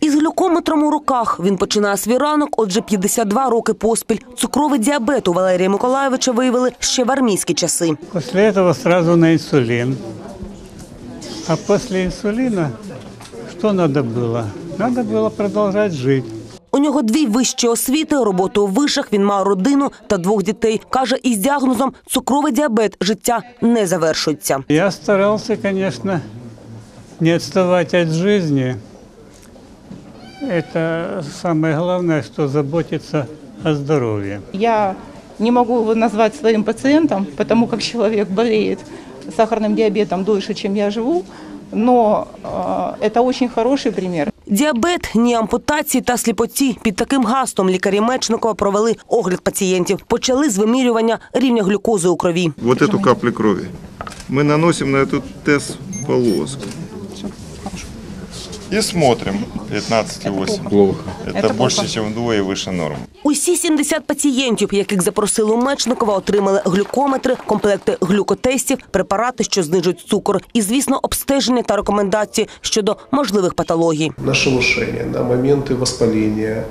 Із глюкометром у руках він починає свій ранок, отже 52 роки поспіль. Цукровий діабет у Валерія Миколаєвича виявили ще в армійські часи. После этого сразу на инсулин. А после инсулина что надо было? Надо было продолжать жить. У нього дві вищі освіти, роботу у вишах, він мав родину та двох дітей. Каже, із діагнозом цукровий діабет життя не завершується. Я старался, конечно, не отставать от жизни. Это самое главное, что заботиться о здоровье. Я не могу его назвать своим пациентом, потому как человек болеет сахарным диабетом дольше, чем я живу, но э, это очень хороший пример. Діабет, ні ампутації та сліпоті. Під таким гаслом лікарі Мечникова провели огляд пацієнтів. Почали з вимірювання рівня глюкози у крові. вот эту каплю крови. Мы наносим на эту тест полоску. И смотрим 15,8. Плохо. Это, больше, чем вдвое выше нормы. Усі 70 пацієнтів, яких запросили у Мечникова, отримали глюкометри, комплекти глюкотестів, препарати, що знижують цукор, і, звісно, обстеження та рекомендації щодо можливих патологій. на шелушение, на моменты воспаления,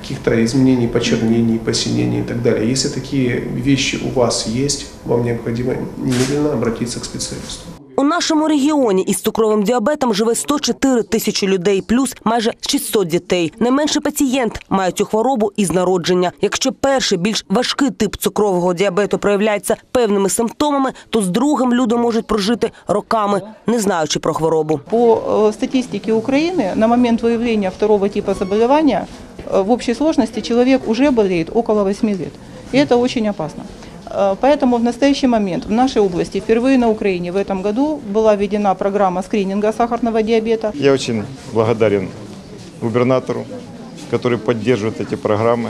каких-то изменений, почернений, посинений и так далее. Если такие вещи у вас есть, вам необходимо немедленно обратиться к специалисту. У нашому регіоні із цукровим діабетом живе 104 тисячі людей, плюс майже 600 дітей. Не менше пацієнт мають цю хворобу із народження. Якщо перший більш важкий тип цукрового діабету проявляється певними симптомами, то з другим люди можуть прожити роками, не знаючи про хворобу. По э, статистике Украины на момент выявления второго типа заболевания э, в общей сложности человек уже болеет около 8 лет. И это очень опасно. Э, Поэтому в настоящий момент в нашей области впервые на Украине в этом году была введена программа скрининга сахарного диабета. Я очень благодарен губернатору, который поддерживает эти программы,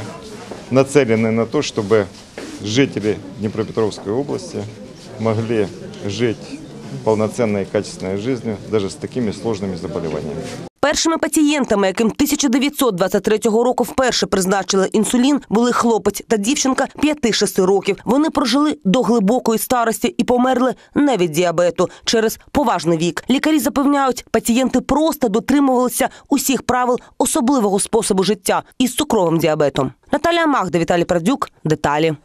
нацеленные на то, чтобы жители Днепропетровской области могли жить полноценной и качественной жизнью даже с такими сложными заболеваниями. Першими пацієнтами, яким 1923 року вперше призначили інсулін, були хлопець та дівчинка 5-6 років. Вони прожили до глибокої старості і померли не від діабету через поважний вік. Лікарі запевняють, пацієнти просто дотримувалися усіх правил особливого способу життя із цукровим діабетом. Наталія Магда, Віталій Пердюк. Деталі.